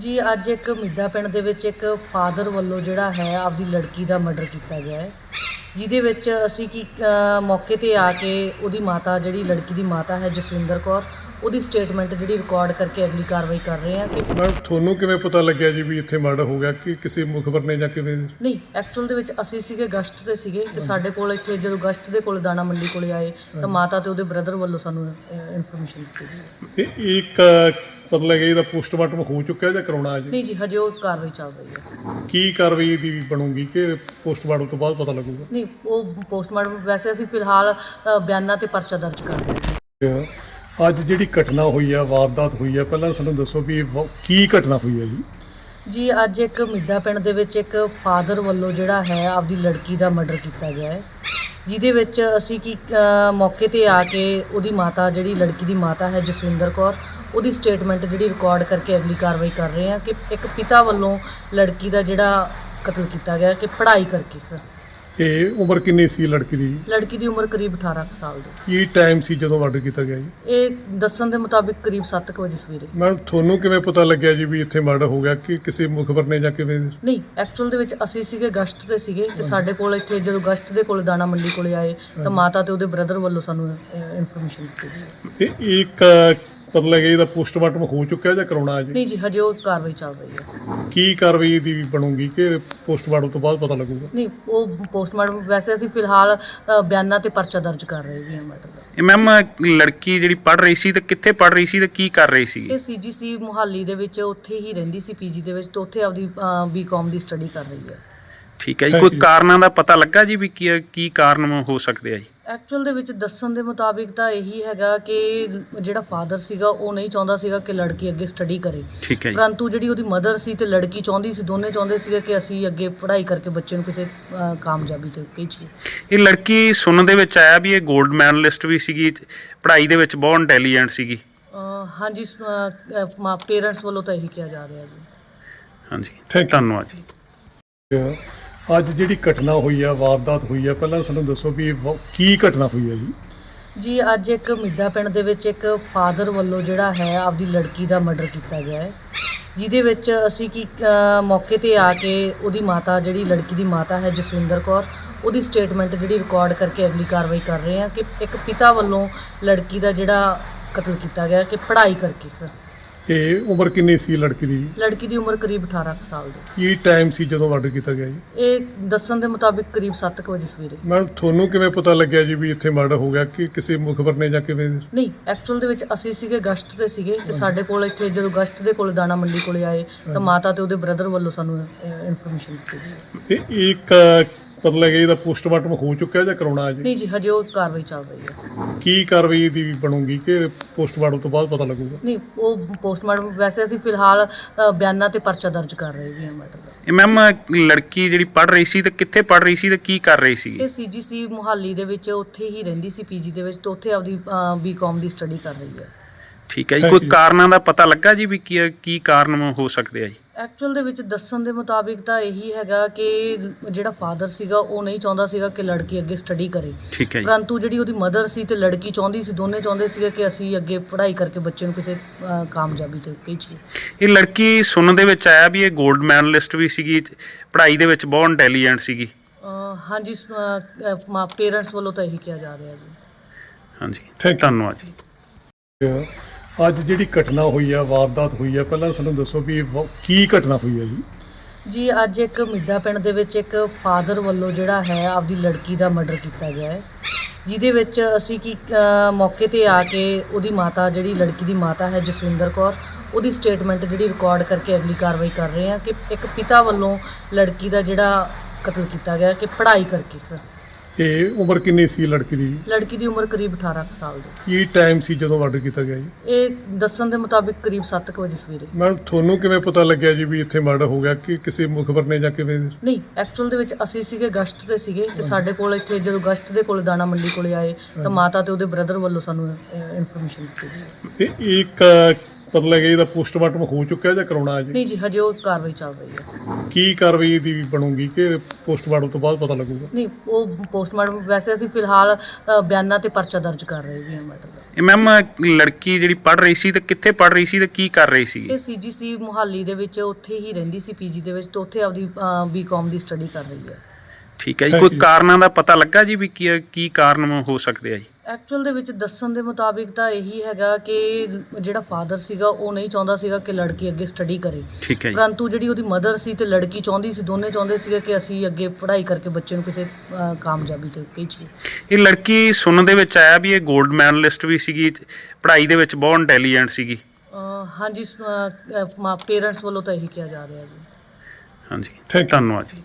ਜੀ ਅੱਜ ਇੱਕ ਮਿੱਡਾ ਪਿੰਡ ਦੇ ਵਿੱਚ ਇੱਕ ਫਾਦਰ ਵੱਲੋਂ ਜਿਹੜਾ ਹੈ ਆਪਦੀ ਲੜਕੀ ਦਾ ਮਰਡਰ ਕੀਤਾ ਗਿਆ ਹੈ। ਜਿਹਦੇ ਵਿੱਚ ਅਸੀਂ ਕੀ ਮੌਕੇ ਤੇ ਆ ਕੇ ਉਹਦੀ ਮਾਤਾ ਜਿਹੜੀ ਲੜਕੀ ਦੀ ਮਾਤਾ ਹੈ ਜਸਵਿੰਦਰ ਕੌਰ ਉਹਦੀ ਸਟੇਟਮੈਂਟ ਜਿਹੜੀ ਰਿਕਾਰਡ ਕਰਕੇ ਅਗਲੀ ਕਾਰਵਾਈ ਕਰ ਰਹੇ ਹਾਂ ਕਿ ਮੈਮ ਤੁਹਾਨੂੰ ਕਿਵੇਂ ਪਤਾ ਲੱਗਿਆ ਜੀ ਵੀ ਇੱਥੇ ਮਰਡਰ ਹੋ ਗਿਆ? ਕਿ ਕਿਸੇ ਮੁਖਬਰ ਨੇ ਜਾਂ ਕਿਵੇਂ? ਨਹੀਂ ਐਕਚੁਅਲ ਦੇ ਵਿੱਚ ਅਸੀਂ ਸੀਗੇ ਗਸ਼ਤ ਤੇ ਸੀਗੇ ਤੇ ਸਾਡੇ ਕੋਲ ਇੱਥੇ ਜਦੋਂ ਗਸ਼ਤ ਦੇ ਕੋਲ ਦਾਣਾ ਮੰਡੀ ਕੋਲੇ ਆਏ ਤਾਂ ਮਾਤਾ ਤੇ ਉਹਦੇ ਬ੍ਰਦਰ ਵੱਲੋਂ ਸਾਨੂੰ ਇਨਫੋਰਮੇਸ਼ਨ ਦਿੱਤੀ ਗਈ ਤੇ ਇੱਕ ਪਤਾ ਲੱਗਿਆ ਇਹਦਾ ਪੋਸਟਮਾਰਟਮ ਹੋ ਚੁੱਕਿਆ ਜਾਂ ਕਰਾਉਣਾ ਹੈ ਜੀ? ਨਹੀਂ ਜੀ ਹਜੇ ਉਹ ਕਾਰਵਾਈ ਚੱਲ ਰਹੀ ਹੈ। ਕੀ ਕਾਰਵਾਈ ਦੀ ਬਣੂਗੀ? ਕਿ ਪੋਸਟਮਾਰਟਮ ਤੋਂ ਬਾਅਦ ਪਤਾ ਲੱਗੂਗਾ? ਨਹੀਂ ਉਹ ਪੋਸਟਮਾਰਟਮ ਵੈਸੇ ਅਸੀਂ ਫਿਲਹਾਲ ਅ, ਬਿਆਨਾਂ ਤੇ ਪਰਚਾ ਦਰਜ ਕਰ ਰਹੇ ਹਾਂ। ਅੱਜ ਜਿਹੜੀ ਘਟਨਾ ਹੋਈ ਹੈ ਵਾਰਦਾਤ ਹੋਈ ਹੈ ਪਹਿਲਾਂ ਸਾਨੂੰ ਦੱਸੋ ਵੀ ਇਹ ਵਾ- ਕੀ ਘਟਨਾ ਹੋਈ ਹੈ ਜੀ? ਜੀ ਅੱਜ ਇੱਕ ਮਿੱਡਾ ਪਿੰਡ ਦੇ ਵਿੱਚ ਇੱਕ ਫਾਦਰ ਵੱਲੋਂ ਜਿਹੜਾ ਹੈ ਆਪਦੀ ਲੜਕੀ ਦਾ ਮਰਡਰ ਕੀਤਾ ਗਿਆ ਹੈ। ਜਿਹਦੇ ਵਿੱਚ ਅਸੀਂ ਕੀ ਅ, ਮੌਕੇ ਤੇ ਆ ਕੇ ਉਹਦੀ ਮਾਤਾ ਜਿਹੜੀ ਲੜਕੀ ਦੀ ਮਾਤਾ ਹੈ ਜਸਵਿੰਦਰ ਕੌਰ ਉਹਦੀ ਸਟੇਟਮੈਂਟ ਜਿਹੜੀ ਰਿਕਾਰਡ ਕਰਕੇ ਅਗਲੀ ਕਾਰਵਾਈ ਕਰ ਰਹੇ ਹਾਂ ਕਿ ਇੱਕ ਪਿਤਾ ਵੱਲੋਂ ਲੜਕੀ ਦਾ ਜਿਹੜਾ ਕਤਲ ਕੀਤਾ ਗਿਆ ਕਿ ਪੜ੍ਹਾਈ ਕਰਕੇ ਸਰ। ਤੇ ਉਮਰ ਕਿੰਨੀ ਸੀ ਲੜਕੀ ਦੀ? ਲੜਕੀ ਦੀ ਉਮਰ ਕਰੀਬ 18 ਕੁ ਸਾਲ ਦੀ। ਕੀ ਟਾਈਮ ਸੀ ਜਦੋਂ ਮਰਡਰ ਕੀਤਾ ਗਿਆ ਜੀ? ਇਹ ਦੱਸਣ ਦੇ ਮੁਤਾਬਿਕ ਕਰੀਬ 7 ਵਜੇ ਸਵੇਰੇ। ਮੈਮ ਤੁਹਾਨੂੰ ਕਿਵੇਂ ਪਤਾ ਲੱਗਿਆ ਜੀ ਵੀ ਇੱਥੇ ਮਰਡਰ ਹੋ ਗਿਆ? ਕਿ ਕਿਸੇ ਮੁਖਬਰ ਨੇ ਜਾਂ ਕਿਵੇਂ? ਨਹੀਂ ਐਕਚੁਅਲ ਦੇ ਵਿੱਚ ਅਸੀਂ ਸੀਗੇ ਗਸ਼ਤ ਤੇ ਸੀਗੇ ਤੇ ਸਾਡੇ ਕੋਲ ਇੱਥੇ ਜਦੋਂ ਗਸ਼ਤ ਦੇ ਕੋਲ ਦਾਣਾ ਮੰਡੀ ਕੋਲੇ ਆਏ ਤਾਂ ਮਾਤਾ ਤੇ ਉਹਦੇ ਬ੍ਰਦਰ ਵੱਲੋਂ ਸਾਨੂੰ ਇਨਫੋਰਮੇਸ਼ਨ ਦਿੱਤੀ ਗਈ। ਤੇ ਇੱਕ ਪਤਾ ਲੱਗਿਆ ਇਹਦਾ ਪੋਸਟਮਾਰਟਮ ਹੋ ਚੁੱਕਿਆ ਜਾਂ ਕਰਾਉਣਾ ਹੈ ਜੀ? ਨਹੀਂ ਜੀ ਹਜੇ ਉਹ ਕਾਰਵਾਈ ਚੱਲ ਰਹੀ ਹੈ। ਕੀ ਕਾਰਵਾਈ ਦੀ ਬਣੂਗੀ ਕਿ ਪੋਸਟਮਾਰਟਮ ਤੋਂ ਬਾਅਦ ਪਤਾ ਲੱਗੂਗਾ? ਨਹੀਂ ਉਹ ਪੋਸਟਮਾਰਟਮ ਵੈਸੇ ਅਸੀਂ ਫਿਲਹਾਲ ਅ, ਬਿਆਨਾਂ ਤੇ ਪਰਚਾ ਦਰਜ ਕਰ ਰਹੇ ਹਾਂ ਮੈਟਰ ਦਾ ਇਹ ਮੈਮ ਲੜਕੀ ਜਿਹੜੀ ਪੜ ਰਹੀ ਸੀ ਤੇ ਕਿੱਥੇ ਪੜ ਰਹੀ ਸੀ ਤੇ ਕੀ ਕਰ ਰਹੀ ਸੀ ਇਹ ਸੀਜੀਸੀ ਮੁਹਾਲੀ ਦੇ ਵਿੱਚ ਉੱਥੇ ਹੀ ਰਹਿੰਦੀ ਸੀ ਪੀਜੀ ਦੇ ਵਿੱਚ ਤੇ ਉੱਥੇ ਆਪਦੀ ਬੀਕਾਮ ਦੀ ਸਟੱਡੀ ਕਰ ਰਹੀ ਹੈ। ਠੀਕ ਹੈ ਜੀ। ਕੋਈ ਕਾਰਨਾਂ ਦਾ ਪਤਾ ਲੱਗਾ ਜੀ ਵੀ ਕੀ ਕੀ ਕਾਰਨ ਹੋ ਸਕਦੇ ਆ ਜੀ? ਐਕਚੁਅਲ ਦੇ ਵਿੱਚ ਦੱਸਣ ਦੇ ਮੁਤਾਬਿਕ ਤਾਂ ਇਹੀ ਹੈਗਾ ਕਿ ਜਿਹੜਾ ਫਾਦਰ ਸੀਗਾ ਉਹ ਨਹੀਂ ਚਾਹੁੰਦਾ ਸੀਗਾ ਕਿ ਲੜਕੀ ਅੱਗੇ ਸਟੱਡੀ ਕਰੇ। ਠੀਕ ਹੈ ਜੀ। ਪਰੰਤੂ ਜਿਹੜੀ ਉਹਦੀ ਮਦਰ ਸੀ ਤੇ ਲੜਕੀ ਚਾਹੁੰਦੀ ਸੀ ਦੋਨੇ ਚਾਹੁੰਦੇ ਸੀਗੇ ਕਿ ਅਸੀਂ ਅੱਗੇ ਪੜ੍ਹਾਈ ਕਰਕੇ ਬੱਚੇ ਨੂੰ ਕਿਸੇ ਅ, ਕਾਮਯਾਬੀ ਤੇ ਭੇਜੀਏ। ਇਹ ਲੜਕੀ ਸੁਣਨ ਦੇ ਵਿੱਚ ਆਇਆ ਵੀ ਇਹ 골ਡ ਮੈਡਲਿਸਟ ਵੀ ਸੀਗੀ ਪੜ੍ਹਾਈ ਦੇ ਵਿੱਚ ਬਹੁਤ ਇੰਟੈਲੀਜੈਂਟ ਸੀਗੀ। ਅ, ਹਾਂਜੀ ਪੇਰੈਂਟਸ ਵੱਲੋਂ ਤਾਂ ਇਹੀ ਕਿਹਾ ਜਾ ਰਿਹਾ ਜੀ। ਹਾਂਜੀ। Thank you. ਧੰਨਵਾਦ ਜੀ। ਅੱਜ ਜਿਹੜੀ ਘਟਨਾ ਹੋਈ ਹੈ ਵਾਰਦਾਤ ਹੋਈ ਹੈ ਪਹਿਲਾਂ ਸਾਨੂੰ ਦੱਸੋ ਵੀ ਇਹ ਕੀ ਘਟਨਾ ਹੋਈ ਹੈ ਜੀ? ਜੀ ਅੱਜ ਇੱਕ ਮਿੱਡਾ ਪਿੰਡ ਦੇ ਵਿੱਚ ਇੱਕ ਫਾਦਰ ਵੱਲੋਂ ਜਿਹੜਾ ਹੈ ਆਪਦੀ ਲੜਕੀ ਦਾ ਮਰਡਰ ਕੀਤਾ ਗਿਆ ਹੈ। ਜਿਹਦੇ ਵਿੱਚ ਅਸੀਂ ਕੀ ਅ, ਮੌਕੇ ਤੇ ਆ ਕੇ ਉਹਦੀ ਮਾਤਾ ਜਿਹੜੀ ਲੜਕੀ ਦੀ ਮਾਤਾ ਹੈ ਜਸਵਿੰਦਰ ਕੌਰ ਉਹਦੀ ਸਟੇਟਮੈਂਟ ਜਿਹੜੀ ਰਿਕਾਰਡ ਕਰਕੇ ਅਗਲੀ ਕਾਰਵਾਈ ਕਰ ਰਹੇ ਹਾਂ ਕਿ ਇੱਕ ਪਿਤਾ ਵੱਲੋਂ ਲੜਕੀ ਦਾ ਜਿਹੜਾ ਕਤਲ ਕੀਤਾ ਗਿਆ ਕਿ ਪੜ੍ਹਾਈ ਕਰਕੇ। ਸਰ ਤੇ ਉਮਰ ਕਿੰਨੀ ਸੀ ਲੜਕੀ ਦੀ? ਜੀ? ਲੜਕੀ ਦੀ ਉਮਰ ਕਰੀਬ 18 ਕੁ ਸਾਲ ਦੀ। ਕੀ ਟਾਈਮ ਸੀ ਜਦੋਂ ਮਰਡਰ ਕੀਤਾ ਗਿਆ ਜੀ? ਇਹ ਦੱਸਣ ਦੇ ਮੁਤਾਬਿਕ ਕਰੀਬ 7 ਵਜੇ ਸਵੇਰੇ। ਮੈਮ ਤੁਹਾਨੂੰ ਕਿਵੇਂ ਪਤਾ ਲੱਗਿਆ ਜੀ ਵੀ ਇੱਥੇ ਮਰਡਰ ਹੋ ਗਿਆ? ਕਿ ਕਿਸੇ ਮੁਖਬਰ ਨੇ ਜਾਂ ਕਿਵੇਂ? ਨਹੀਂ ਐਕਚੁਅਲ ਦੇ ਵਿੱਚ ਅਸੀਂ ਸੀਗੇ ਗਸ਼ਤ ਤੇ ਸੀਗੇ ਤੇ ਸਾਡੇ ਕੋਲ ਇੱਥੇ ਜਦੋਂ ਗਸ਼ਤ ਦੇ ਕੋਲ ਦਾਣਾ ਮੰਡੀ ਕੋਲੇ ਆਏ ਤਾਂ ਮਾਤਾ ਤੇ ਉਹਦੇ ਬ੍ਰਦਰ ਵੱਲੋਂ ਸਾਨੂੰ ਇਨਫੋਰਮੇਸ਼ਨ ਦਿੱਤੀ ਗਈ। ਤੇ ਇੱਕ ਪਤਾ ਲੱਗਿਆ ਇਹਦਾ ਪੋਸਟਮਾਰਟਮ ਹੋ ਚੁੱਕਿਆ ਜਾਂ ਕਰਾਉਣਾ ਹੈ ਜੀ? ਨਹੀਂ ਜੀ ਹਜੇ ਉਹ ਕਾਰਵਾਈ ਚੱਲ ਰਹੀ ਹੈ। ਕੀ ਕਾਰਵਾਈ ਦੀ ਬਣੂਗੀ ਕਿ ਪੋਸਟਮਾਰਟਮ ਤੋਂ ਬਾਅਦ ਪਤਾ ਲੱਗੂਗਾ? ਨਹੀਂ ਉਹ ਪੋਸਟਮਾਰਟਮ ਵੈਸੇ ਅਸੀਂ ਫਿਲਹਾਲ ਅ, ਬਿਆਨਾਂ ਤੇ ਪਰਚਾ ਦਰਜ ਕਰ ਰਹੇ ਹਾਂ ਮੈਟਰ ਦਾ। ਇਹ ਮੈਮ ਲੜਕੀ ਜਿਹੜੀ ਪੜ ਰਹੀ ਸੀ ਤੇ ਕਿੱਥੇ ਪੜ ਰਹੀ ਸੀ ਤੇ ਕੀ ਕਰ ਰਹੀ ਸੀ ਇਹ ਸੀਜੀਸੀ ਮੁਹਾਲੀ ਦੇ ਵਿੱਚ ਉੱਥੇ ਹੀ ਰਹਿੰਦੀ ਸੀ ਪੀਜੀ ਦੇ ਵਿੱਚ ਤੇ ਉੱਥੇ ਆਪਦੀ ਬੀਕਾਮ ਦੀ ਸਟੱਡੀ ਕਰ ਰਹੀ ਹੈ। ਠੀਕ ਹੈ ਜੀ ਕੋਈ. ਕਾਰਨਾਂ ਦਾ ਪਤਾ ਲੱਗਾ ਜੀ ਵੀ ਕੀ ਕੀ ਕਾਰਨ ਹੋ ਸਕਦੇ ਆ ਜੀ? ਐਕਚੁਅਲ ਦੇ ਵਿੱਚ ਦੱਸਣ ਦੇ ਮੁਤਾਬਿਕ ਤਾਂ ਇਹੀ ਹੈਗਾ ਕਿ ਜਿਹੜਾ ਫਾਦਰ ਸੀਗਾ ਉਹ ਨਹੀਂ ਚਾਹੁੰਦਾ ਸੀਗਾ ਕਿ ਲੜਕੀ ਅੱਗੇ ਸਟੱਡੀ ਕਰੇ। ਠੀਕ ਹੈ ਜੀ। ਪਰੰਤੂ ਜਿਹੜੀ ਉਹਦੀ ਮਦਰ ਸੀ ਤੇ ਲੜਕੀ ਚਾਹੁੰਦੀ ਸੀ ਦੋਨੇ ਚਾਹੁੰਦੇ ਸੀਗੇ ਕਿ ਅਸੀਂ ਅੱਗੇ ਪੜ੍ਹਾਈ ਕਰਕੇ ਬੱਚੇ ਨੂੰ ਕਿਸੇ ਅ, ਕਾਮਯਾਬੀ ਤੇ ਭੇਜੀਏ। ਇਹ ਲੜਕੀ ਸੁਣਨ ਦੇ ਵਿੱਚ ਆਇਆ ਵੀ ਇਹ 골ਡ ਮੈਡਲਿਸਟ ਵੀ ਸੀਗੀ ਪੜ੍ਹਾਈ ਦੇ ਵਿੱਚ ਬਹੁਤ ਇੰਟੈਲੀਜੈਂਟ ਸੀਗੀ। ਅ, ਹਾਂਜੀ ਪੇਰੈਂਟਸ ਵੱਲੋਂ ਤਾਂ ਇਹੀ ਕਿਹਾ ਜਾ ਰਿਹਾ ਜੀ। ਹਾਂਜੀ। Thank you. ਧੰਨਵਾਦ ਜੀ। ਅੱਜ ਜਿਹੜੀ ਘਟਨਾ ਹੋਈ ਹੈ ਵਾਰਦਾਤ ਹੋਈ ਹੈ ਪਹਿਲਾਂ ਸਾਨੂੰ ਦੱਸੋ ਵੀ ਇਹ ਕੀ ਘਟਨਾ ਹੋਈ ਹੈ ਜੀ? ਜੀ ਅੱਜ ਇੱਕ ਮਿੱਡਾ ਪਿੰਡ ਦੇ ਵਿੱਚ ਇੱਕ ਫਾਦਰ ਵੱਲੋਂ ਜਿਹੜਾ ਹੈ ਆਪਦੀ ਲੜਕੀ ਦਾ ਮਰਡਰ ਕੀਤਾ ਗਿਆ ਹੈ। ਜਿਹਦੇ ਵਿੱਚ ਅਸੀਂ ਕੀ ਅ, ਮੌਕੇ ਤੇ ਆ ਕੇ ਉਹਦੀ ਮਾਤਾ ਜਿਹੜੀ ਲੜਕੀ ਦੀ ਮਾਤਾ ਹੈ ਜਸਵਿੰਦਰ ਕੌਰ ਉਹਦੀ ਸਟੇਟਮੈਂਟ ਜਿਹੜੀ ਰਿਕਾਰਡ ਕਰਕੇ ਅਗਲੀ ਕਾਰਵਾਈ ਕਰ ਰਹੇ ਹਾਂ ਕਿ ਇੱਕ ਪਿਤਾ ਵੱਲੋਂ ਲੜਕੀ ਦਾ ਜਿਹੜਾ ਕਤਲ ਕੀਤਾ ਗਿਆ ਕਿ ਪੜ੍ਹਾਈ ਕਰਕੇ। ਸਰ ਤੇ ਉਮਰ ਕਿੰਨੀ ਸੀ ਲੜਕੀ ਦੀ? ਜੀ? ਲੜਕੀ ਦੀ ਉਮਰ ਕਰੀਬ 18 ਕੁ ਸਾਲ ਦੀ। ਕੀ ਟਾਈਮ ਸੀ ਜਦੋਂ ਮਰਡਰ ਕੀਤਾ ਗਿਆ ਜੀ? ਇਹ ਦੱਸਣ ਦੇ ਮੁਤਾਬਿਕ ਕਰੀਬ 7 ਵਜੇ ਸਵੇਰੇ। ਮੈਮ ਤੁਹਾਨੂੰ ਕਿਵੇਂ ਪਤਾ ਲੱਗਿਆ ਜੀ ਵੀ ਇੱਥੇ ਮਰਡਰ ਹੋ ਗਿਆ? ਕਿ ਕਿਸੇ ਮੁਖਬਰ ਨੇ ਜਾਂ ਕਿਵੇਂ? ਨਹੀਂ ਐਕਚੁਅਲ ਦੇ ਵਿੱਚ ਅਸੀਂ ਸੀਗੇ ਗਸ਼ਤ ਤੇ ਸੀਗੇ ਤੇ ਸਾਡੇ ਕੋਲ ਇੱਥੇ ਜਦੋਂ ਗਸ਼ਤ ਦੇ ਕੋਲ ਦਾਣਾ ਮੰਡੀ ਕੋਲੇ ਆਏ ਤਾਂ ਮਾਤਾ ਤੇ ਉਹਦੇ ਬ੍ਰਦਰ ਵੱਲੋਂ ਸਾਨੂੰ ਇਨਫੋਰਮੇਸ਼ਨ ਦਿੱਤੀ ਗਈ। ਤੇ ਇੱਕ ਪਤਾ ਲੱਗਿਆ ਇਹਦਾ ਪੋਸਟਮਾਰਟਮ ਹੋ ਚੁੱਕਿਆ ਜਾਂ ਕਰਾਉਣਾ ਹੈ ਜੀ? ਨਹੀਂ ਜੀ ਹਜੇ ਉਹ ਕਾਰਵਾਈ ਚੱਲ ਰਹੀ ਹੈ। ਕੀ ਕਾਰਵਾਈ ਦੀ ਬਣੂਗੀ ਕਿ ਪੋਸਟਮਾਰਟਮ ਤੋਂ ਬਾਅਦ ਪਤਾ ਲੱਗੂਗਾ? ਨਹੀਂ ਉਹ ਪੋਸਟਮਾਰਟਮ ਵੈਸੇ ਅਸੀਂ ਫਿਲਹਾਲ ਅ, ਬਿਆਨਾਂ ਤੇ ਪਰਚਾ ਦਰਜ ਕਰ ਰਹੇ ਜੀ ਮੈਟਰ ਦਾ। ਇਹ ਮੈਮ ਲੜਕੀ ਜਿਹੜੀ ਪੜ ਰਹੀ ਸੀ ਤੇ ਕਿੱਥੇ ਪੜ ਰਹੀ ਸੀ ਤੇ ਕੀ ਕਰ ਰਹੀ ਸੀ ਇਹ ਸੀਜੀਸੀ ਮੁਹਾਲੀ ਦੇ ਵਿੱਚ ਉੱਥੇ ਹੀ ਰਹਿੰਦੀ ਸੀ ਪੀਜੀ ਦੇ ਵਿੱਚ ਤੇ ਉੱਥੇ ਆਪਦੀ ਬੀਕਾਮ ਦੀ ਸਟੱਡੀ ਕਰ ਰਹੀ ਹੈ। ਠੀਕ ਹੈ ਜੀ ਕੋਈ. ਕਾਰਨਾਂ ਦਾ ਪਤਾ ਲੱਗਾ ਜੀ ਵੀ ਕੀ ਕੀ ਕਾਰਨ ਹੋ ਸਕਦੇ ਆ ਜੀ? ਐਕਚੁਅਲ ਦੇ ਵਿੱਚ ਦੱਸਣ ਦੇ ਮੁਤਾਬਿਕ ਤਾਂ ਇਹੀ ਹੈਗਾ ਕਿ ਜਿਹੜਾ ਫਾਦਰ ਸੀਗਾ ਉਹ ਨਹੀਂ ਚਾਹੁੰਦਾ ਸੀਗਾ ਕਿ ਲੜਕੀ ਅੱਗੇ ਸਟੱਡੀ ਕਰੇ। ਠੀਕ ਹੈ ਜੀ। ਪਰੰਤੂ ਜਿਹੜੀ ਉਹਦੀ ਮਦਰ ਸੀ ਤੇ ਲੜਕੀ ਚਾਹੁੰਦੀ ਸੀ ਦੋਨੇ ਚਾਹੁੰਦੇ ਸੀਗੇ ਕਿ ਅਸੀਂ ਅੱਗੇ ਪੜ੍ਹਾਈ ਕਰਕੇ ਬੱਚੇ ਨੂੰ ਕਿਸੇ ਅ, ਕਾਮਯਾਬੀ ਤੇ ਭੇਜੀਏ। ਇਹ ਲੜਕੀ ਸੁਣਨ ਦੇ ਵਿੱਚ ਆਇਆ ਵੀ ਇਹ 골ਡ ਮੈਡਲਿਸਟ ਵੀ ਸੀਗੀ ਪੜ੍ਹਾਈ ਦੇ ਵਿੱਚ ਬਹੁਤ ਇੰਟੈਲੀਜੈਂਟ ਸੀਗੀ। ਅ, ਹਾਂਜੀ ਪੇਰੈਂਟਸ ਵੱਲੋਂ ਤਾਂ ਇਹੀ ਕਿਹਾ ਜਾ ਰਿਹਾ ਜੀ। ਹਾਂਜੀ Thank you. ਧੰਨਵਾਦ ਜੀ।